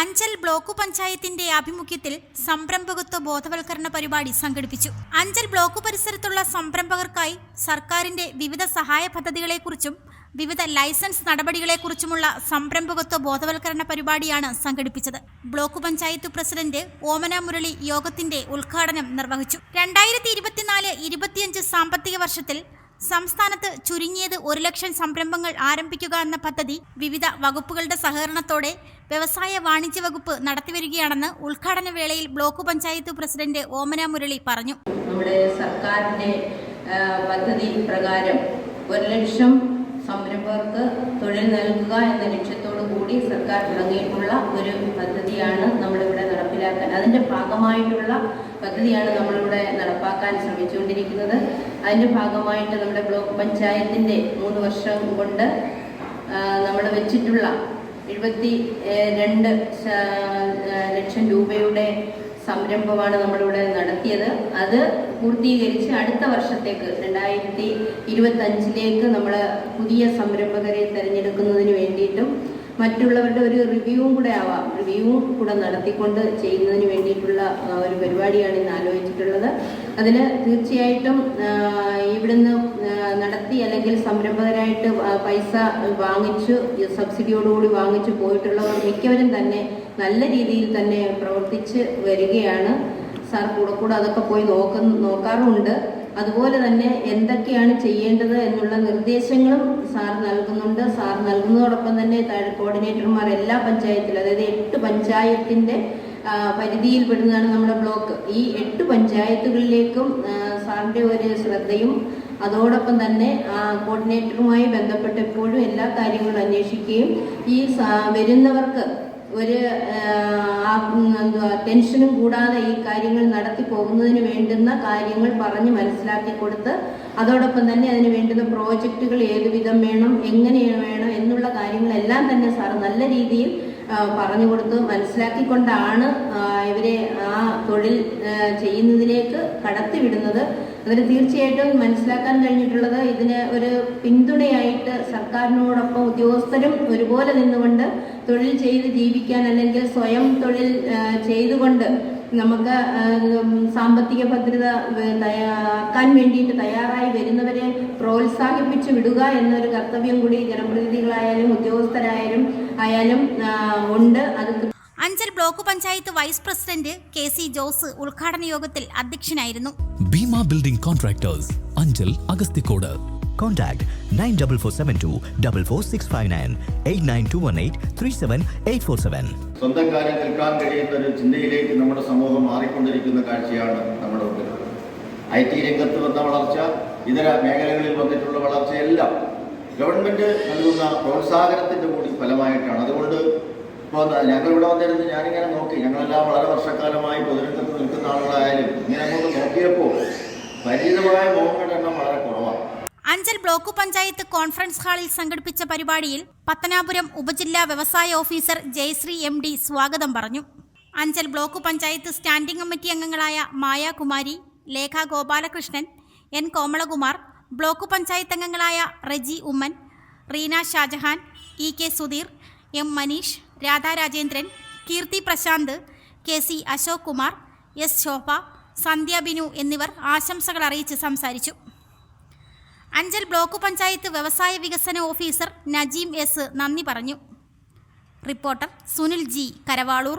Anchal block പഞ്ചായത്തിന്റെ ആഭിമുഖ്യത്തിൽ സംരംഭകത്വ ബോധവൽക്കരണ പരിപാടി സംഘടിപ്പിച്ചു. അഞ്ചൽ ബ്ലോക്ക് പരിസരത്തുള്ള സംരംഭകർക്കായി സർക്കാരിന്റെ വിവിധ സഹായ പദ്ധതികളെക്കുറിച്ചും വിവിധ ലൈസൻസ് നടപടികളെക്കുറിച്ചുമുള്ള സംരംഭകത്വ ബോധവൽക്കരണ പരിപാടിയാണ് സംഘടിപ്പിച്ചത്. ബ്ലോക്ക് പഞ്ചായത്ത് പ്രസിഡന്റ് ഓമന മുരളി യോഗത്തിന്റെ ഉദ്ഘാടനം നിർവഹിച്ചു. രണ്ടായിരത്തി ഇരുപത്തിനാല് ഇരുപത്തിയഞ്ച് സാമ്പത്തിക വർഷത്തിൽ സംസ്ഥാനത്ത് ചുരുങ്ങിയത് ഒരു ലക്ഷം സംരംഭങ്ങൾ ആരംഭിക്കുക എന്ന പദ്ധതി വിവിധ വകുപ്പുകളുടെ സഹകരണത്തോടെ വ്യവസായ വാണിജ്യ വകുപ്പ് നടത്തിവരികയാണെന്ന് ഉദ്ഘാടന വേളയിൽ ബ്ലോക്ക് പഞ്ചായത്ത് പ്രസിഡന്റ് ഓമന മുരളി പറഞ്ഞു. നമ്മുടെ സർക്കാരിന്റെ പദ്ധതി പ്രകാരം ഒരു ലക്ഷം സംരംഭകർക്ക് തൊഴിൽ നൽകുക എന്ന ലക്ഷ്യത്തോടു കൂടി സർക്കാർ തുടങ്ങിയിട്ടുള്ള ഒരു പദ്ധതിയാണ് നമ്മളിവിടെ നടപ്പിലാക്കാൻ അതിന്റെ ഭാഗമായിട്ടുള്ള പദ്ധതിയാണ് നമ്മളിവിടെ നടപ്പാക്കാൻ ശ്രമിച്ചുകൊണ്ടിരിക്കുന്നത്. അതിന്റെ ഭാഗമായിട്ട് നമ്മുടെ ബ്ലോക്ക് പഞ്ചായത്തിന്റെ മൂന്ന് വർഷം കൊണ്ട് നമ്മൾ വെച്ചിട്ടുള്ള എഴുപത്തി രണ്ട് ലക്ഷം രൂപയുടെ സംരംഭമാണ് നമ്മളിവിടെ നടത്തിയത്. അത് പൂർത്തീകരിച്ച് അടുത്ത വർഷത്തേക്ക് രണ്ടായിരത്തി ഇരുപത്തി അഞ്ചിലേക്ക് നമ്മൾ പുതിയ സംരംഭകരെ തിരഞ്ഞെടുക്കുന്നതിന് വേണ്ടിയിട്ടും മറ്റുള്ളവരുടെ ഒരു റിവ്യൂവും കൂടെ ആവാം. റിവ്യൂവും കൂടെ നടത്തിക്കൊണ്ട് ചെയ്യുന്നതിന് വേണ്ടിയിട്ടുള്ള ഒരു പരിപാടിയാണ് ഇന്ന് ആലോചിച്ചിട്ടുള്ളത്. അതിൽ തീർച്ചയായിട്ടും ഇവിടുന്ന് നടത്തി അല്ലെങ്കിൽ സംരംഭകരായിട്ട് പൈസ വാങ്ങിച്ചു സബ്സിഡിയോടുകൂടി വാങ്ങിച്ചു പോയിട്ടുള്ളവർ മിക്കവരും തന്നെ നല്ല രീതിയിൽ തന്നെ പ്രവർത്തിച്ച് വരികയാണ്. സാർ കൂടെ കൂടെ അതൊക്കെ പോയി നോക്കുന്ന നോക്കാറുമുണ്ട് അതുപോലെ തന്നെ എന്തൊക്കെയാണ് ചെയ്യേണ്ടത് എന്നുള്ള നിർദ്ദേശങ്ങളും സാർ നൽകുന്നുണ്ട്. സാർ നൽകുന്നതോടൊപ്പം തന്നെ താഴെ കോർഡിനേറ്റർമാർ എല്ലാ പഞ്ചായത്തിലും അതായത് എട്ട് പഞ്ചായത്തിന്റെ പരിധിയിൽ പരിധിയിൽപ്പെടുന്നതാണ് നമ്മുടെ ബ്ലോക്ക്. ഈ എട്ട് പഞ്ചായത്തുകളിലേക്കും സാറിന്റെ ഒരു ശ്രദ്ധയും അതോടൊപ്പം തന്നെ കോർഡിനേറ്ററുമായി ബന്ധപ്പെട്ടപ്പോഴും എല്ലാ കാര്യങ്ങളും അന്വേഷിക്കുകയും ഈ വരുന്നവർക്ക് ഒരു എന്തുവാ ടെൻഷനും കൂടാതെ ഈ കാര്യങ്ങൾ നടത്തി പോകുന്നതിന് വേണ്ടുന്ന കാര്യങ്ങൾ പറഞ്ഞ് മനസ്സിലാക്കി കൊടുത്ത് അതോടൊപ്പം തന്നെ അതിന് വേണ്ടുന്ന പ്രോജക്റ്റുകൾ ഏത് വിധം വേണം എങ്ങനെ വേണം എന്നുള്ള കാര്യങ്ങളെല്ലാം തന്നെ സാർ നല്ല രീതിയിൽ പറഞ്ഞു കൊടുത്ത് മനസ്സിലാക്കിക്കൊണ്ടാണ് ഇവരെ ആ തൊഴിൽ ചെയ്യുന്നതിലേക്ക് കടത്തിവിടുന്നത്. അതിന് തീർച്ചയായിട്ടും മനസ്സിലാക്കാൻ കഴിഞ്ഞിട്ടുള്ളത് ഇതിന് ഒരു പിന്തുണയായിട്ട് സർക്കാരിനോടൊപ്പം ഉദ്യോഗസ്ഥരും ഒരുപോലെ നിന്നുകൊണ്ട് തൊഴിൽ ചെയ്ത് ജീവിക്കാൻ അല്ലെങ്കിൽ സ്വയം തൊഴിൽ ചെയ്തുകൊണ്ട് നമുക്ക് സാമ്പത്തിക ഭദ്രത ആക്കാൻ വേണ്ടിയിട്ട് തയ്യാറായി വരുന്നവരെ പ്രോത്സാഹിപ്പിച്ചു വിടുക എന്നൊരു കർത്തവ്യം കൂടി ജനപ്രതിനിധികളായാലും ഉദ്യോഗസ്ഥരായാലും ആയാലും ഉണ്ട്. അത് Anchal block panchayat vice president K C Jose ഉദ്ഘാടന യോഗത്തിൽ അധ്യക്ഷനായിരുന്നു. Bhima building contractors Anchal Agasthikode. Contact 94472 44659 89218 37847. സ്വന്തം കാര്യം നിൽക്കാൻ കഴിയുന്ന ഒരു ചിന്തയിലേക്ക് നമ്മുടെ സമൂഹം മാറിക്കൊണ്ടിരിക്കുന്ന കാഴ്ചയാണ് നമ്മുടെ മുമ്പിൽ ഐ ടി രംഗത്ത് വന്ന വളർച്ച ഇതര മേഖലകളിൽ വന്നിട്ടുള്ള വളർച്ചയെല്ലാം ഗവൺമെന്റ് നൽകുന്ന പ്രോത്സാഹനത്തിന്റെ കൂടി ഫലമായിട്ടാണ്. അതുകൊണ്ട് ഇപ്പോൾ ഞങ്ങളിവിടെ വന്നിരുന്ന് ഞാനിങ്ങനെ നോക്കി. ഞങ്ങളെല്ലാം വളരെ വർഷക്കാലമായി പൊതുരംഗത്ത് നിൽക്കുന്ന ആളുകളായാലും ഇങ്ങനെ അങ്ങോട്ട് നോക്കിയപ്പോൾ പരിചിതമായ മുഖങ്ങളുടെ എണ്ണം വളരെ കുറവാണ്. അഞ്ചൽ ബ്ലോക്ക് പഞ്ചായത്ത് കോൺഫറൻസ് ഹാളിൽ സംഘടിപ്പിച്ച പരിപാടിയിൽ പത്തനാപുരം ഉപജില്ലാ വ്യവസായ ഓഫീസർ ജയശ്രീ എം ഡി സ്വാഗതം പറഞ്ഞു. Anchal block panchayat standing committee അംഗങ്ങളായ മായാകുമാരി ലേഖ ഗോപാലകൃഷ്ണൻ എൻ കോമളകുമാർ ബ്ലോക്ക് പഞ്ചായത്ത് അംഗങ്ങളായ Reji Oommen Reena Shajahan E K Sudheer M Maneesh Radha Rajendran Keerthi Prashanth K C Ashok Kumar S Shobha Sandhya Binu എന്നിവർ ആശംസകൾ അറിയിച്ച് സംസാരിച്ചു. Anchal block panchayat വ്യവസായ വികസന ഓഫീസർ നജീം എസ് നന്ദി പറഞ്ഞു. Reporter Sunil G Karavaloor.